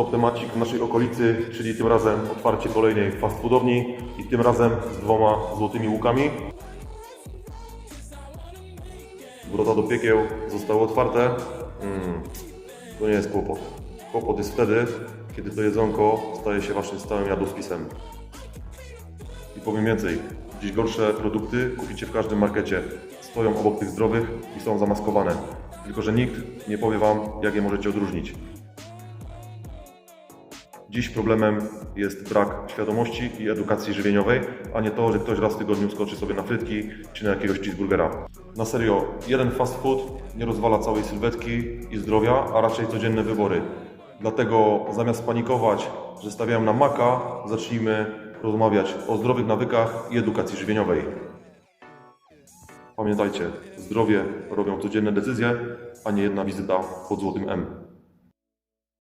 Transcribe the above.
To temacik w naszej okolicy, czyli tym razem otwarcie kolejnej fast foodowni i tym razem z dwoma złotymi łukami. Wrota do piekieł zostały otwarte. Mm, to nie jest kłopot. Kłopot jest wtedy, kiedy to jedzonko staje się waszym stałym jadłospisem. I powiem więcej, dziś gorsze produkty kupicie w każdym markecie. Stoją obok tych zdrowych i są zamaskowane. Tylko, że nikt nie powie wam, jak je możecie odróżnić. Dziś problemem jest brak świadomości i edukacji żywieniowej, a nie to, że ktoś raz w tygodniu skoczy sobie na frytki czy na jakiegoś cheeseburgera. Na serio, jeden fast food nie rozwala całej sylwetki i zdrowia, a raczej codzienne wybory. Dlatego zamiast panikować, że stawiają na maka, zacznijmy rozmawiać o zdrowych nawykach i edukacji żywieniowej. Pamiętajcie, zdrowie robią codzienne decyzje, a nie jedna wizyta pod złotym M.